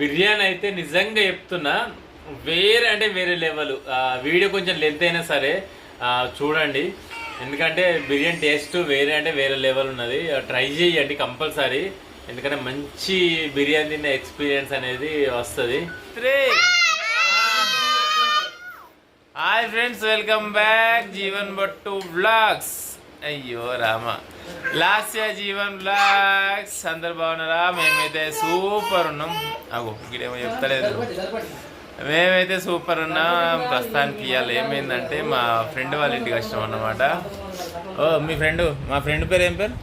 బిర్యానీ అయితే నిజంగా చెప్తున్నా వేరే అంటే వేరే లెవెల్ వీడియో కొంచెం లెంత్ అయినా సరే చూడండి. ఎందుకంటే బిర్యానీ టేస్ట్ వేరే అంటే వేరే లెవెల్ ఉన్నది. ట్రై చేయండి కంపల్సరీ. ఎందుకంటే మంచి బిర్యానీ తిన్న ఎక్స్పీరియన్స్ అనేది వస్తుంది. Hi friends welcome back. Jeevan Bhattu blogs అయ్యో రామ. లాస్య జీవన్ బ్లాగ్స్ అందరు బాగున్నారా? మేమైతే సూపర్ ఉన్నాం. అగో ఇక్కడేమో చెప్తలేదు. మేమైతే సూపర్ ఉన్నాం. ప్రస్తుతానికి ఇవాళ ఏమైందంటే మా ఫ్రెండ్ వాళ్ళ ఇంటికి వచ్చినాం అన్నమాట. ఓ మీ ఫ్రెండ్ మా ఫ్రెండ్ పేరు ఏం పేరు?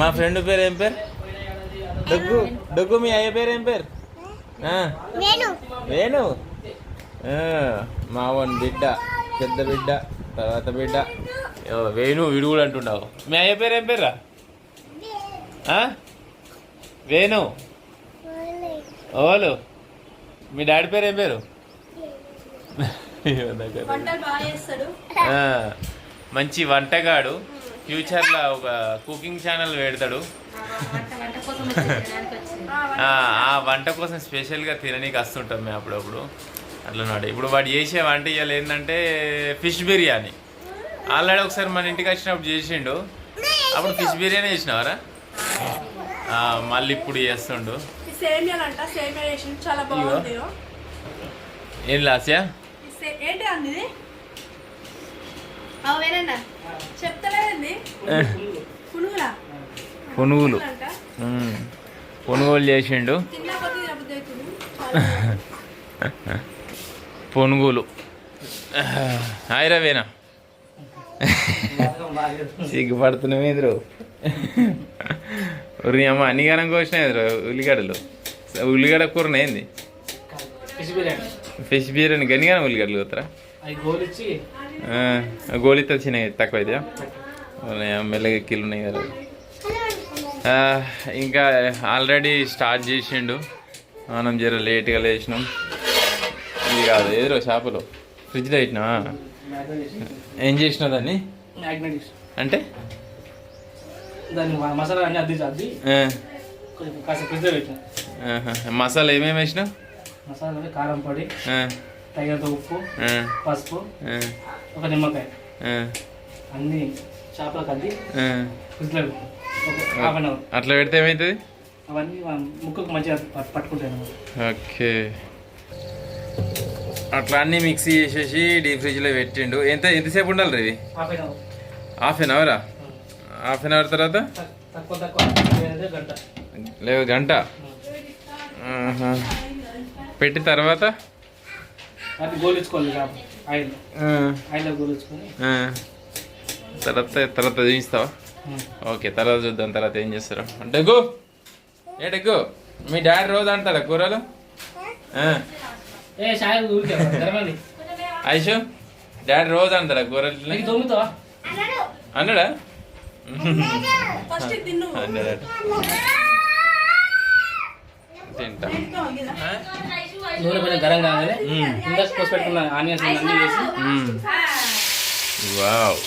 మా ఫ్రెండ్ పేరు ఏం పేరు? డొగ్గు డొగ్గు మీ అయ్య పేరు ఏం పేరు. వేణు. మావన్ బిడ్డ పెద్ద బిడ్డ తర్వాత బిడ్డ. వేణు వీడు కూడా అంటున్నావు. మీ అయ్య పేరు ఏం పేరా? వేణు? ఓలు. మీ డాడీ పేరు ఏం పేరు? మంచి వంటగాడు. ఫ్యూచర్లో ఒక కుకింగ్ ఛానల్ పెడతాడు. ఆ, వంట కోసం స్పెషల్గా తిననీకి వస్తుంటాం మేము అప్పుడప్పుడు. అట్లన్నాడు ఇప్పుడు వాడు చేసే వంట ఇవాళ ఏంటంటే ఫిష్ బిర్యానీ. ఆల్రెడీ ఒకసారి మన ఇంటికి వచ్చినప్పుడు చేసిండు. అప్పుడు ఫిష్ బిర్యానీ చేసినావరా? ఆ, మళ్ళీ ఇప్పుడు చేస్తుండు. ఏం లాస్యా? ఏంటి అంది చెప్తలేదండి. పునుగులా? చేసిండు. పునుగులు. హాయ్ రవేనా. సిగ్గుపడుతున్నావు ఎదురు. ఉరి అమ్మ అన్ని గనం కోసిన ఎదురు ఉల్లిగడ్డలు. ఉల్లిగడ్డ కూరన ఏంది? ఫిష్ బిర్యానీ. గని గనం ఉల్లిగడ్డలు గోలిచ్చి గోళీతో చిన్న తక్కువ అయితే మెల్లగా ఎక్కిలు ఉన్నాయి కదా. ఇంకా ఆల్రెడీ స్టార్ట్ చేసిండు. మనం జర లేట్గా లేచినాం. ఇది కాదు ఎదురు షాపులో? ఫ్రిడ్జ్లో పెట్టినా ఏం చేసినావు దాన్ని? మ్యాగ్నెట్ అంటే? దాన్ని మసాలా అన్ని అద్ది కొంచెం కాసేపు ఫ్రిడ్జ్లో పెట్టిన. మసాలా ఏమేమి వేసినావు మసాలా కారం పొడి తగినంత ఉప్పు పసుపు ఒక నిమ్మకాయ. అన్ని చేపలకు అద్ది. ఫ్రిడ్జ్లో హాఫ్ అన్ అవర్ అట్లా పెడితే ఏమవుతుంది అవన్నీ ముక్కకు మంచిగా పట్- పట్టుకుంటాయి ఓకే. అట్లా అన్నీ మిక్సీ చేసేసి డీప్ ఫ్రిడ్జ్లో పెట్టిండు. ఎంత ఎంతసేపు ఉండాలి రే ఇవి half an hour half an అవరా తర్వాత? లేదు గంట. ఆహా. పెట్టిన తర్వాత. తర్వాత తర్వాత చూపిస్తావా? ఓకే తర్వాత చూద్దాం తర్వాత ఏం చేస్తారు. డగ్గు! ఏ డగ్గు! మీ డాడీ రోజు అంటారా కూరలు? ఐషు డాడీ రోజు అంటారా దొమ్ముతావా అన్నాడా? తింటా. ఆ? నూనె కొంచెం గరం పెట్టుకున్న ఆనియన్స్ అన్నీ వేసి. వావ్.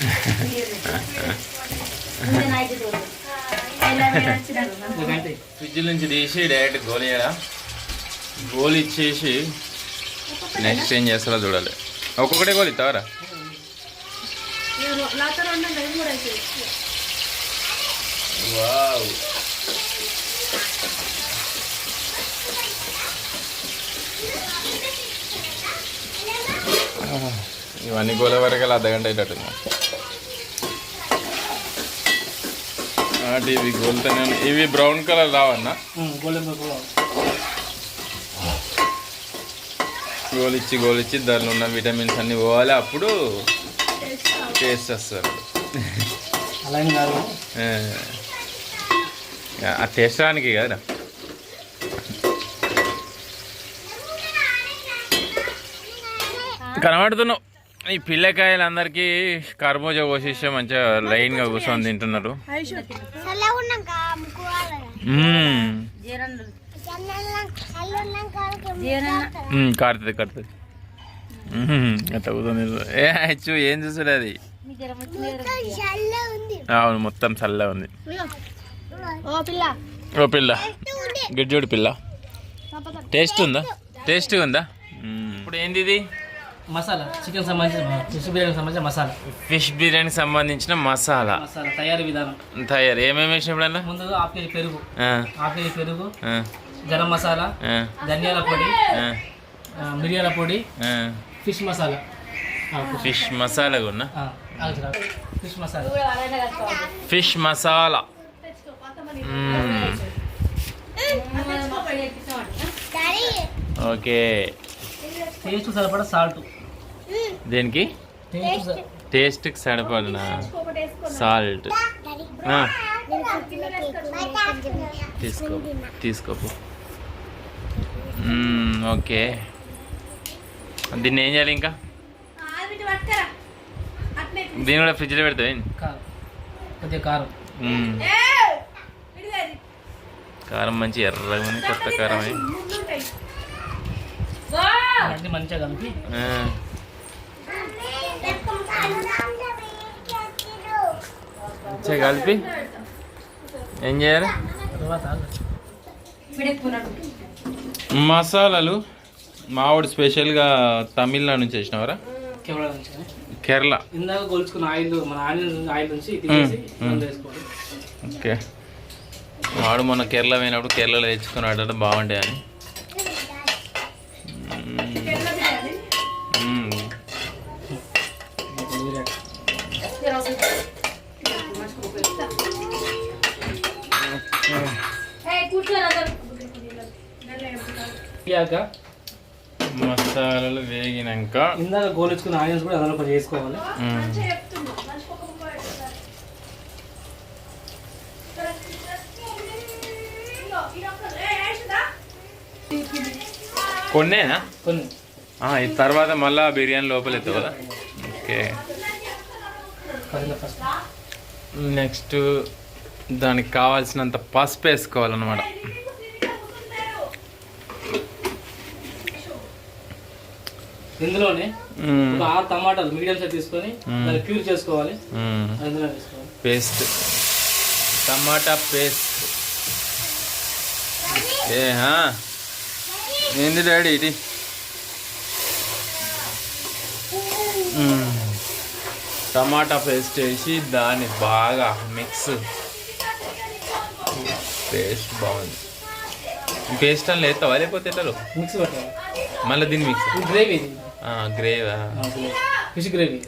నైట్ ఫ్రిడ్జ్ నుంచి తీసి డైరెక్ట్ గోలియడా గోలి ఇచ్చేసి నెక్స్ట్ ఏం చేస్తారో చూడాలి. ఒక్కొక్కటే గోలి ఇస్తావరా? వావ్. ఇవన్నీ గోల వరకు అర్ధ గంట అటు ఇవి గోలుతూనే. ఇవి బ్రౌన్ కలర్ రావన్నా? గోల్డెన్ పేపర్ గోలిచ్చి గోలిచ్చి దానిలో ఉన్న విటమిన్స్ అన్నీ పోవాలి. అప్పుడు టేస్ట్ వస్తారు ఆ, టేస్ట్ రానికి కదా. కనబడుతున్నావు. ఈ పిల్లకాయలు అందరికీ కర్బూజా కోసేస్తే మంచిగా లైన్గా కూర్చొని తింటున్నారు. కారుతుంది కారుతుంది అట్లా. ఏ హెచ్చు ఏం చూసాడు అది? వచ్చింది మొత్తం చల్ల ఉంది అవును మొత్తం చల్లగా ఉంది. ఓ పిల్ల. ఓ పిల్ల. ఉంది గిడ్జోడి పిల్ల. టేస్ట్ ఉందా? టేస్ట్ ఉందా. ఇప్పుడు ఏంది ఇది? మసాలా. చికెన్ సంబంధించిన ఫిష్ బిర్యానీ సంబంధించిన మసాలా. ఫిష్ బిర్యానీకి సంబంధించిన మసాలా. మసాలా తయారీ విధానం. తయారు. ఏమేమి వేసిన హాఫ్ కేజీ పెరుగు. ఆ, హాఫ్ కేజీ పెరుగు. గరం మసాలా. ధనియాల పొడి. మిరియాల పొడి. ఫిష్ మసాలా. ఫిష్ మసాలా. కూడా. Fish masala. Fish masala. Okay. Taste సరిపడా సాల్ట్. దేనికి? టేస్ట్కి సరిపడిన సాల్ట్. తీసుకో. తీసుకోపు. ఓకే. దీన్ని ఏం చేయాలి ఇంకా? దీన్ని కూడా ఫ్రిడ్జ్లో పెడతావు కారం. కారం. మంచి ఎర్రగా ఉంది కొత్త కారం మంచిగా కలిపి కలిపి. ఏం చేయాలి? మసాలాలు. మావాడు స్పెషల్గా తమిళనాడు నుంచి నుంచి కేరళ. ఇందాక గొలుచుకున్న ఆయిల్ మన ఆయిల్ ఆయిల్ నుంచి ఓకే. వాడు మొన్న కేరళ పోయినప్పుడు కేరళలో తెచ్చుకున్నాడు బాగుండే అని తెల్ల బిర్యానీ మ్మ్. ఇయ్యాక మసాలాలు వేగినాక ఇందాక గోలుచుకున్న ఆయిల్స్ కూడా అందులో కొంచెం వేసుకోవాలి? కొన్నేనా? కొన్ని. తర్వాత మళ్ళా బిర్యానీ లోపల ఎత్తు కదా? ఓకే. నెక్స్ట్ దానికి కావాల్సినంత పసుపు వేసుకోవాలన్నమాట. ఇందులోనే. ఒక ఆరు టమాటాలు మీడియం సైజ్ తీసుకొని. దాన్ని ప్యూర్ చేసుకోవాలి. మ్మ్. అందులో వేసుకోవాలి. పేస్ట్. టమాటా పేస్ట్. ఏ హా. ఏంది డాడీ ఇది. టమాటా పేస్ట్ వేసి దాన్ని బాగా మిక్స్. పేస్ట్ బాగుంది. పేస్ట్ అని లేతావా లేకపోతే మిక్స్ మళ్ళీ దీన్ని mix. Gravy గ్రేవా. Fish gravy.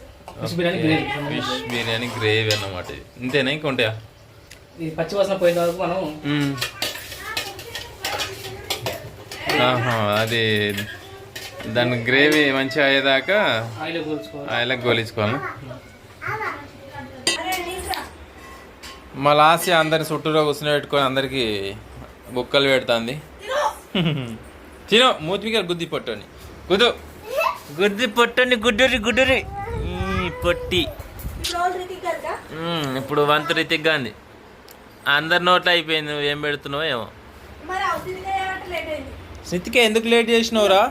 Fish biryani gravy. Fish biryani gravy అన్నమాట ఇది. ఇంతేనా ఇంకా ఉంటాయా ఇది పచ్చివాసన పోయిన తర్వాత మనం అది దాని గ్రేవీ మంచిగా అయ్యేదాకా ఆయిల్ గోలించుకోవాలి. మా లాస్ట్ అందరి చుట్టూలో కూర్చుని పెట్టుకొని అందరికి బొక్కలు పెడుతుంది. తినో. మూతిగా గుద్ది పొట్టని గుద్దు. గుద్ది పొట్టని గుడ్డురి గుడ్డురి. ఈ పొట్టి. ఇప్పుడు వంతు రీతిగా ఉంది అందరి నోట్లో అయిపోయింది నువ్వు ఏం పెడుతున్నావు ఏమో. సితిక ఎందుకు లేట్ చేసినవురా?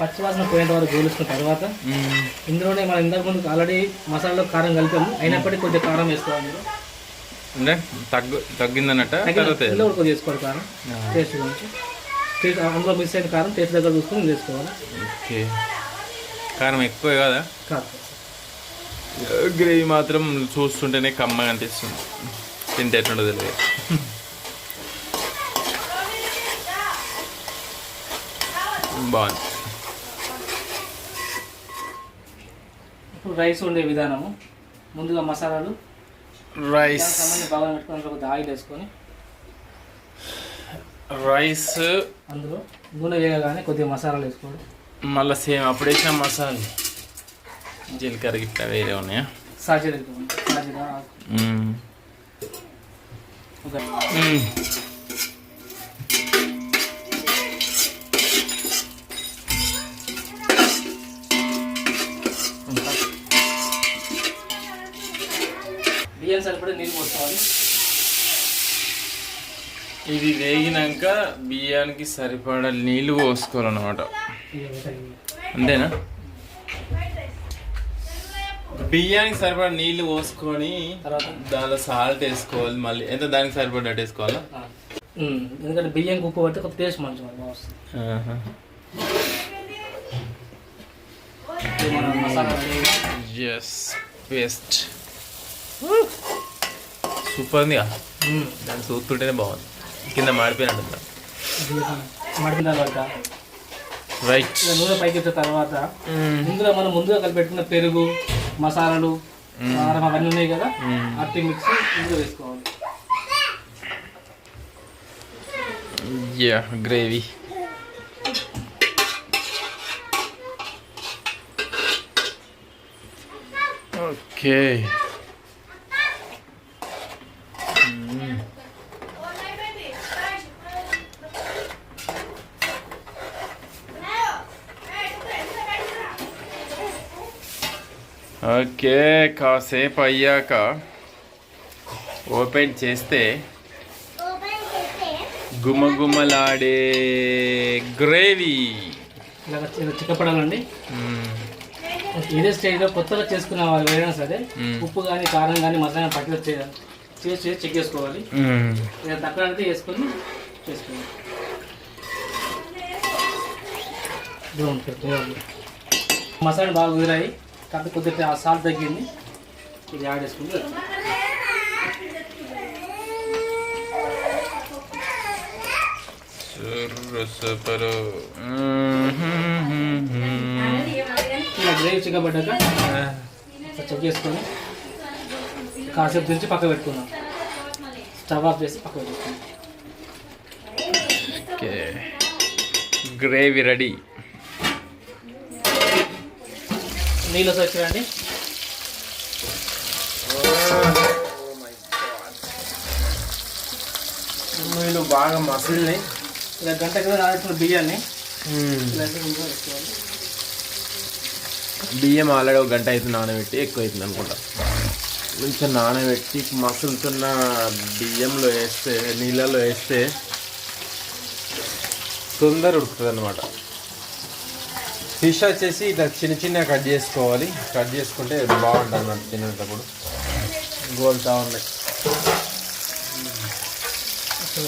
పచ్చివాసన పోయిన వరకు గోలుచుకున్న తర్వాత. ఇందులోనే మనం ఇందాక ముందు ఆల్రెడీ మసాలాలో కారం కలిపాము. అయినప్పటికీ కొద్దిగా కారం వేసుకోవాలి. అంటే తగ్గు తగ్గిందన్నట్ట? తర్వాత కారం. టేస్ట్ గురించి. టేస్ట్ అందులో మిక్స్ అయిన కారం టేస్ట్ దగ్గర చూసుకొని ఇది వేసుకోవాలి ఓకే. కారం ఎక్కువ కదా. గ్రేవీ మాత్రం చూస్తుంటేనే కమ్మగా అనిపిస్తుంది. తింటే ఎట్లుండో తెలియదు. బాగుంది. ఇప్పుడు రైస్ వండే విధానము. ముందుగా మసాలాలు రైస్ బాగా పెట్టుకొని ఆయిల్ వేసుకొని రైస్ అందులో నూనె వేయగానే కొద్దిగా మసాలాలు వేసుకోవాలి. మళ్ళీ సేమ్ అప్పుడు వేసిన మసాలా జీలకర్ర గిట్ల వేరే ఉన్నాయా? సాజీర సాజీర మ్మ్. ఒక మ్మ్. బియ్యం సరిపడే నీళ్ళు పోసుకోవాలి. ఇది వేగినాక బియ్యానికి సరిపడా నీళ్ళు పోసుకోవాలన్నమాట. అంతేనా? బియ్యానికి సరిపడా నీళ్ళు పోసుకొని తర్వాత? దానిలో సాల్ట్ వేసుకోవాలి మళ్ళీ. ఎంత దానికి సరిపడ్డట్టు వేసుకోవాలా? ఎందుకంటే బియ్యం ఉప్పు పడితే కొంచెం టేస్ట్ మంచిగా వస్తుంది. ఎస్ పేస్ట్ సూపర్ ఉమ్, దాన్ని చూస్తుంటేనే బాగుంది. కింద మాడిపోయినట్టు మడిపిన తర్వాత రైట్ నూనె పైకి వచ్చిన తర్వాత ఇందులో మనం ముందుగా కలిపెట్టుకున్న పెరుగు మసాలాలు కారం అవన్నీ ఉన్నాయి కదా అట్టి మిక్స్ ఇందులో వేసుకోవాలి. యా గ్రేవీ ఓకే ఓకే కాసేపు అయ్యాక ఓపెన్ చేస్తే ఓపెన్ చేస్తే గుమగుమలాడే గ్రేవీ. చిక్కపడాలండి. ఇదే స్టేజ్లో కొత్తగా చేసుకున్న వాళ్ళు ఏదైనా సరే. ఉప్పు కానీ కారం కానీ మసాలా పట్టిన చేయాలి చేసి చేసి చెక్ చేసుకోవాలి. తక్కువ వేసుకొని చేసుకోవాలి. మసాలా బాగా కుదిరాయి కాకపోతే కొద్దిగా సాల్ట్ తగ్గింది. ఇది యాడ్ చేసుకుంటే ఇలా గ్రేవీ చిక్కబడ్డాక చెక్ చేసుకొని కాసేపు తెరిచి పక్క పెట్టుకున్నాం స్టవ్ ఆఫ్ చేసి పక్క పెట్టుకున్నాం ఓకే. గ్రేవీ రెడీ నీళ్ళు వచ్చాయండి. వీళ్ళు బాగా మసిల్ని ఇలా గంట కింద నాడుతున్న బియ్యాన్ని. బియ్యం ఆల్రెడీ ఒక గంట అయితే నానబెట్టి ఎక్కువ అవుతుంది అనుకుంటా. కొంచెం నానబెట్టి మసులుతున్న బియ్యంలో వేస్తే నీళ్ళలో వేస్తే తొందర ఉడుకుతుంది అనమాట ఫిష్ వచ్చేసి ఇట్లా చిన్న చిన్న కట్ చేసుకోవాలి. కట్ చేసుకుంటే బాగుంటుంది అన్నమాట తినేటప్పుడు. గోల్తా ఉన్నాయి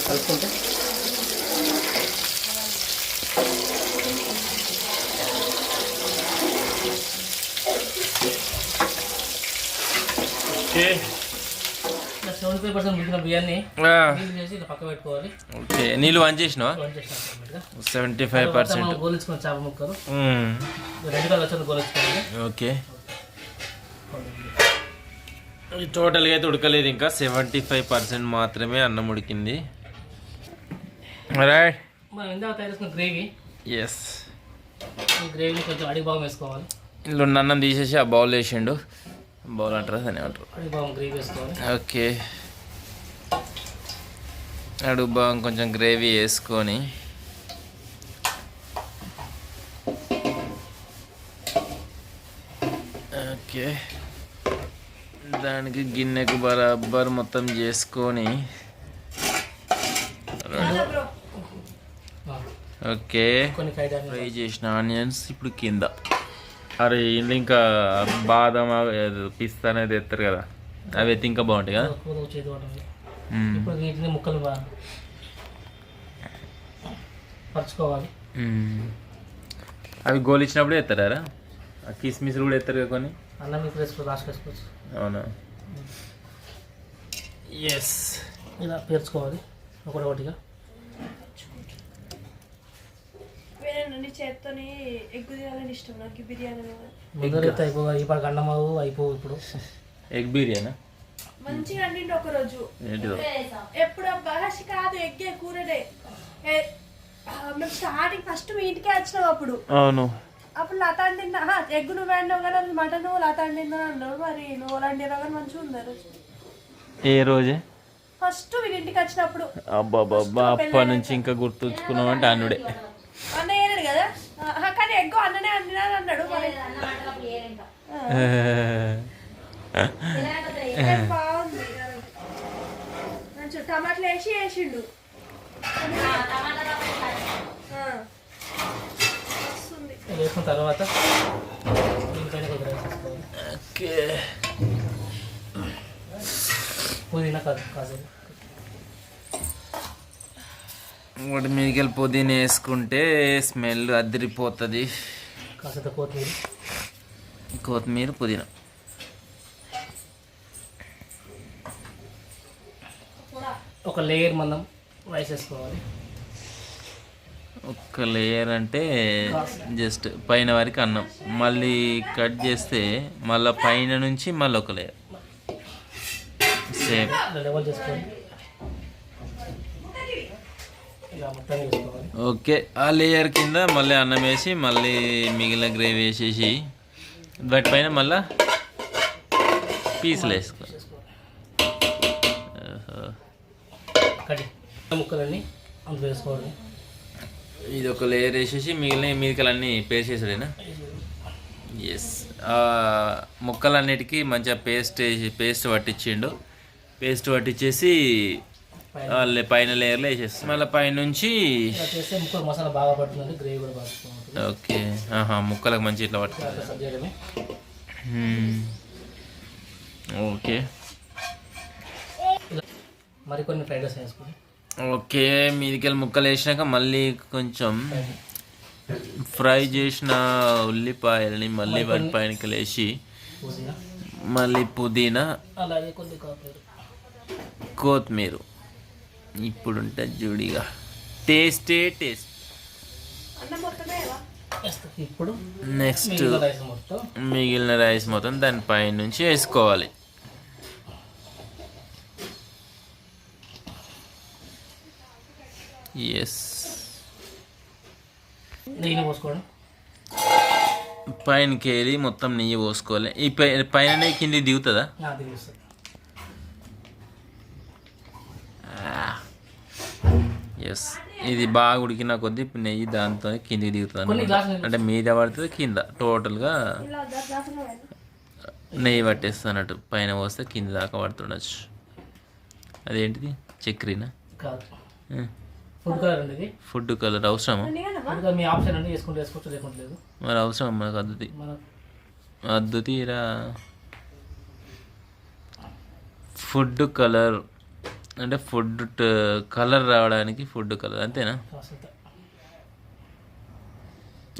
కలుపుకుంటే ఓకే. సెవెంటీ ఫైవ్ పర్సెంట్ ఉడికిన బియ్యాన్ని నీళ్ళు చేసి ఇలా పక్క పెట్టుకోవాలి. ఓకే. నీళ్ళు వన్ చేసినావా. Seventy five percent. మనం గోలించుకున్న చేప ముక్కలు. రెండు కలర్ వచ్చింది గోలించుకోవాలి. ఓకే. టోటల్గా అయితే ఉడకలేదు ఇంకా. సెవెంటీ ఫైవ్ పర్సెంట్ మాత్రమే అన్నం ఉడికింది. రైట్ మనం ఇందాక తయారు చేసుకున్న గ్రేవీ. ఎస్ ఈ గ్రేవీని కొంచెం అడిగి వేసుకోవాలి. ఇందులో అన్నం తీసేసి ఆ బౌల్ వేసిండు. బౌల్ అంటారా? దాన్ని ఏమంటారు? వేసుకోవాలి. ఓకే. అడుగు భాగం కొంచెం గ్రేవీ వేసుకొని. ఓకే. దానికి గిన్నెకు బరాబర్ మొత్తం చేసుకొని. ఓకే. ఫ్రై చేసిన ఆనియన్స్ ఇప్పుడు కింద. అరే ఇందులో ఇంకా బాదం పిస్తా అనేది ఎత్తారు కదా అవి అయితే ఇంకా బాగుంటాయి కదా. ఇప్పుడు వీటిని ముక్కలు బాగా పరుచుకోవాలి. అవి గోలిచ్చినప్పుడు ఎత్తారా ఆ కిస్మిస్లు కూడా ఎత్తారు కదా కొన్ని? అన్నం వేసుకోవచ్చు. అవునా? ఎస్ ఇలా పేర్చుకోవాలి ఒకటి ఒకటిగా వేరే నుండి చేత్తోని ఎగ్గు తినాలని ఇష్టం నాకు బిర్యానీ ముందర అయితే అయిపో ఈ పాటికి అన్నం అయిపోవు ఇప్పుడు. ఎగ్ బిర్యానీ? మంచిగా అండిండి ఒక రోజు ఎప్పుడు బహసి కాదు ఎగ్గే కూరడే. మేము స్టార్టింగ్ ఫస్ట్ మీ ఇంటికే వచ్చినాం అప్పుడు. అవును. అప్పుడు లత అండిందా ఎగ్గు నువ్వు వండావు కదా మటన్ లత అండిందని అన్నావు మరి. నువ్వు వండినావు కానీ మంచిగా ఉన్నారు ఏ రోజే? ఫస్ట్ వీళ్ళ ఇంటికి వచ్చినప్పుడు. అబ్బాబాబా అప్పటి నుంచి ఇంకా గుర్తుంచుకున్నాం అంటే అన్నుడే అన్న ఏనాడు కదా ఆహా, కానీ ఎగ్గు అన్ననే బాగుంది? మంచి టమాటాలు వేసి వేసిండు. వేసుకున్న తర్వాత పుదీనా కాదు కాసేపు ఒకటి మీదికెళ్ళి పుదీనా వేసుకుంటే స్మెల్ అదిరిపోతుంది. కొత్తిమీర. కొత్తిమీర పుదీనా. ఒక లేయర్ మనం రైస్ వేసుకోవాలి. ఒక్క లేయర్ అంటే జస్ట్ పైన వరకు అన్నం. మళ్ళీ కట్ చేస్తే మళ్ళీ పైన నుంచి మళ్ళీ ఒక లేయర్. సేమ్. లెవెల్ చేసుకోవాలి. ఓకే ఆ లేయర్ కింద మళ్ళీ అన్నం వేసి మళ్ళీ మిగిలిన గ్రేవీ వేసేసి వాటి పైన మళ్ళీ పీసులు ముక్కలన్నీ అందులో వేసుకోవాలి. ఇది ఒక లేయర్ వేసేసి మిగిలిన మిగతాలన్నీ పేస్ట్ చేసాడేనా ఎస్ ముక్కలన్నిటికీ మంచిగా పేస్ట్ వేసి పేస్ట్ పట్టించిండు. పేస్ట్ పట్టించేసి పైన. పైన లేయర్లో వేసేస్తాం మళ్ళీ పైనుంచి ముక్కలు మసాలా బాగా పడుతుంది గ్రేవీ కూడా ఓకే. ఆహా ముక్కలకు మంచి ఇట్లా మ్మ్. ఓకే. మరికొన్ని ఫ్రైడ్ రైస్ వేసుకుని. ఓకే మీదికెళ్ళి ముక్కలు వేసినాక మళ్ళీ కొంచెం ఫ్రై చేసిన ఉల్లిపాయలని మళ్ళీ వాటి పైనకి వేసి పుదీనా. మళ్ళీ పుదీనా అలాగే కొద్ది కాపీ కొత్తిమీర. ఇప్పుడు ఉంటుంది జూడిగా. టేస్టే టేస్ట్. ఇప్పుడు నెక్స్ట్ మిగిలిన రైస్ మొత్తం. మొత్తం దానిపై నుంచి వేసుకోవాలి. ఎస్ నెయ్యి పోసుకోవడం. పైనకి వెళ్ళి మొత్తం నెయ్యి పోసుకోవాలి. ఈ పై పైన కింది దిగుతుందా. ఎస్ ఇది బాగా ఉడికిన కొద్దీ నెయ్యి దాంతో కిందికి దిగుతుంది అంటే మీద పడుతుంది కింద. టోటల్గా ఇలా నెయ్యి పట్టేస్తున్నట్టు పైన పోస్తే కింద దాకా పడుతుండొచ్చు. అదేంటిది? చక్రీనా? కాదు. ఫుడ్ కలర్ అండి ఇది ఫుడ్ కలర్ అవసరమా? ఫుడ్ కలర్ మీ ఆప్షన్ అండి వేసుకుంటే వేసుకోవచ్చు లేకుంటే లేదు. మరి అవసరం మనకు అద్దుతి తీరా ఫుడ్ కలర్ అంటే ఫుడ్ కలర్ రావడానికి ఫుడ్ కలర్ అంతేనా?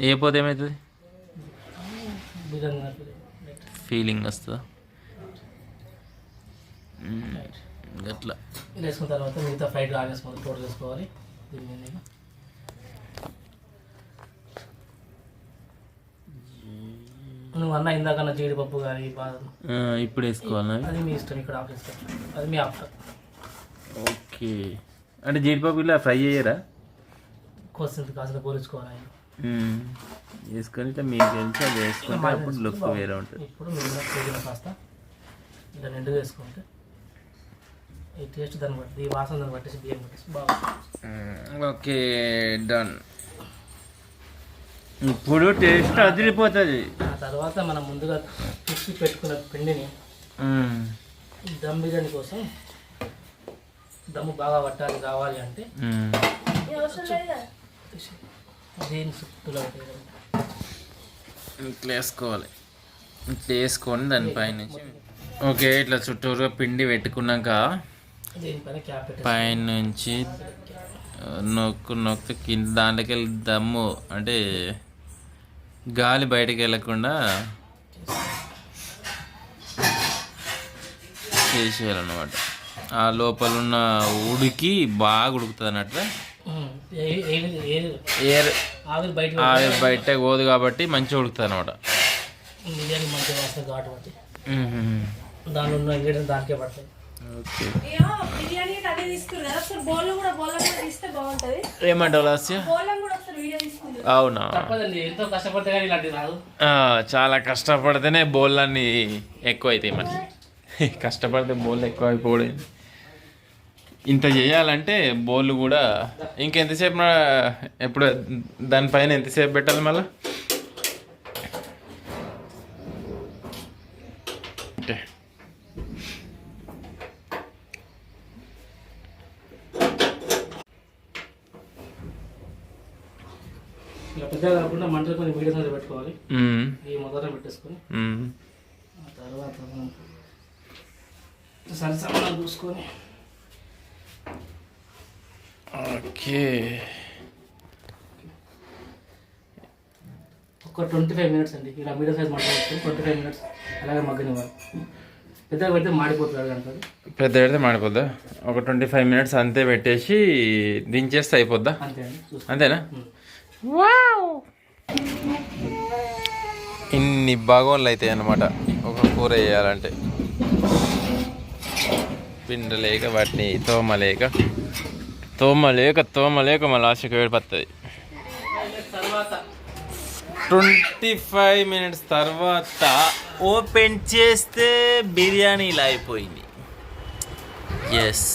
ఏ పోతే ఏమవుతుంది. ఫీలింగ్ వస్తుందా? ఇలా వేసుకున్న తర్వాత మిగతా ఫ్రైడ్ టోటల్ మీద నువ్వు అన్న ఇందాకన్నా జీడిపప్పు కానీ బాదం. ఇప్పుడు వేసుకోవాలా అది మీ ఇష్టం ఇక్కడ ఆఫ్ అది మీ ఆప్షన్. ఓకే. అంటే జీడిపప్పు ఇలా ఫ్రై చేయరా? కోసింది కాసిన పోల్చుకోవాలి. వేసుకొని ఇట్లా మీకు తెలిసి అది వేసుకుంటే అప్పుడు లుక్ వేరే ఉంటుంది. ఇప్పుడు మిగిలిన కాస్త. ఇలా నిండుగా వేసుకుంటే ఈ టేస్ట్ దాన్ని బట్టి ఈ వాసన దాన్ని బట్టేసి బియ్యం పట్టేసి బాగా ఓకే డన్ ఇప్పుడు టేస్ట్ అదిరిపోతుంది. ఆ తర్వాత మనం ముందుగా పిచ్చి పెట్టుకున్న పిండిని. దమ్ బిర్యానీ కోసం దమ్ము బాగా పట్టాలి కావాలి అంటే దీని. ఇట్లా వేసుకోవాలి. ఇట్లా వేసుకొని దానిపైన ఓకే ఇట్లా చుట్టూరుగా పిండి పెట్టుకున్నాక దీనిపైన క్యాప్ పెట్టేసి పైన నుంచి నొక్కు నొక్కు కింద దాంట్లోకి వెళ్ళి దమ్ము అంటే గాలి బయటకు వెళ్ళకుండా చేసేయాలన్నమాట. ఆ లోపల ఉన్న ఉడికి బాగా ఉడుకుతుంది అన్నట్టు. ఉమ్, ఏ- ఏ- ఏ- ఎయిర్ ఆవిరి బయట పోదు కాబట్టి మంచిగా ఉడుకుతుంది అనమాట ఏమంటావు అవునా? చాలా కష్టపడితేనే బోళ్ళన్నీ ఎక్కువ అవుతాయి మరి కష్టపడితే బోళ్ళు ఎక్కువ అయిపోవడం ఇంత చేయాలంటే బోళ్ళు కూడా ఇంకెంతసేపు ఎప్పుడు దానిపైన ఎంతసేపు పెట్టాలి మళ్ళీ? అంటే ఇలా పెద్దగా కాకుండా మంటలు కొన్ని మీడియం సైజ్ పెట్టుకోవాలి. ఈ మొదట పెట్టేసుకొని తర్వాత సరిసమానం చూసుకొని ఓకే. ఒక ట్వంటీ ఫైవ్ మినిట్స్ అండి. ఇలా medium size twenty five minutes అలాగే మగ్గనివ్వాలి. పెద్దగా పెడితే మాడిపోతుంది. పెద్ద పెడితే మాడిపోద్దా? ఒక ట్వంటీ ఫైవ్ మినిట్స్ అంతే పెట్టేసి దించేస్తే అయిపోద్దా? అంతేనా. ఇన్ని బాగోళ్ళు అవుతాయి అన్నమాట. ఒక కూర వేయాలంటే. పిండలేక వాటిని తోమలేక తోమలేక తోమలేక మళ్ళీ ఆశకు వేడిపోతుంది తర్వాత ట్వంటీ ఫైవ్ మినిట్స్ తర్వాత ఓపెన్ చేస్తే బిర్యానీ ఇలా అయిపోయింది. ఎస్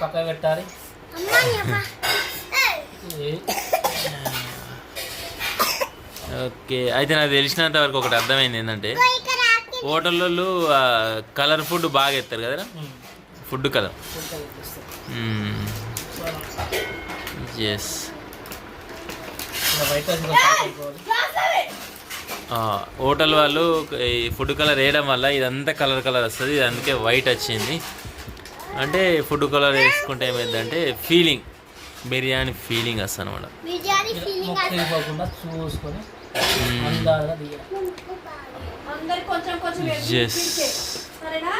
పక్కన పెట్టాలి ఓకే అయితే నాకు తెలిసినంత వరకు ఒకటి అర్థమైంది ఏంటంటే హోటల్లో కలర్ ఫుడ్ బాగా ఎత్తారు కదరా? ఉమ్. Food colour. ఎస్. హోటల్ వాళ్ళు ఈ ఫుడ్ కలర్ వేయడం వల్ల ఇదంతా కలర్ కలర్ వస్తుంది ఇది అందుకే వైట్ వచ్చింది. అంటే ఫుడ్ కలర్ వేసుకుంటే ఏమైందంటే ఫీలింగ్ బిర్యానీ ఫీలింగ్ వస్తుంది అనమాట బిర్యానీ ఇలా ఫీలింగ్ ముక్క వెళ్ళిపోకుండా చూసుకొని అందాలుగా తీయాలి అందరు కొంచెం కొంచెం. సరేనా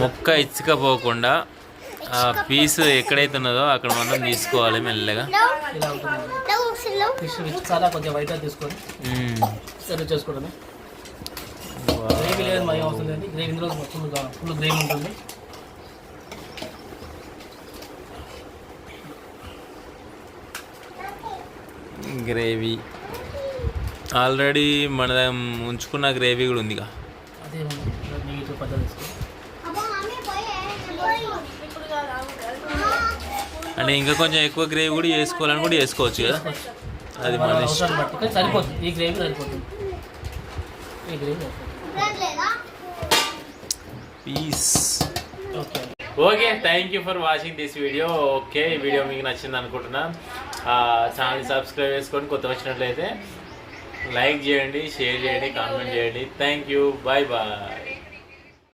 మొక్క ఇచ్చుకపోకుండా ఆ పీస్ ఎక్కడైతే ఉన్నదో అక్కడ మనం తీసుకోవాలి మెల్లగా. లేదు మరి అవసరం లేదు. ఇందులో ఫుల్ గ్రేవీ ఉంటుంది. గ్రేవీ. ఆల్రెడీ మన ఉంచుకున్న గ్రేవీ కూడా ఉందిగా. అంటే ఇంకా కొంచెం ఎక్కువ గ్రేవీ కూడా చేసుకోవాలని కూడా చేసుకోవచ్చు కదా. అది మన ఇష్టం. సరిపోతుంది. ఈ గ్రేవీ సరిపోతుంది. ఈ gravy piece okay okay thank you for watching this video okay ఈ వీడియో మీకు నచ్చింది అనుకుంటున్నా. ఛానల్ సబ్స్క్రైబ్ చేసుకొని కొత్త వచ్చినట్లయితే లైక్ చేయండి షేర్ చేయండి కామెంట్ చేయండి. Thank you bye bye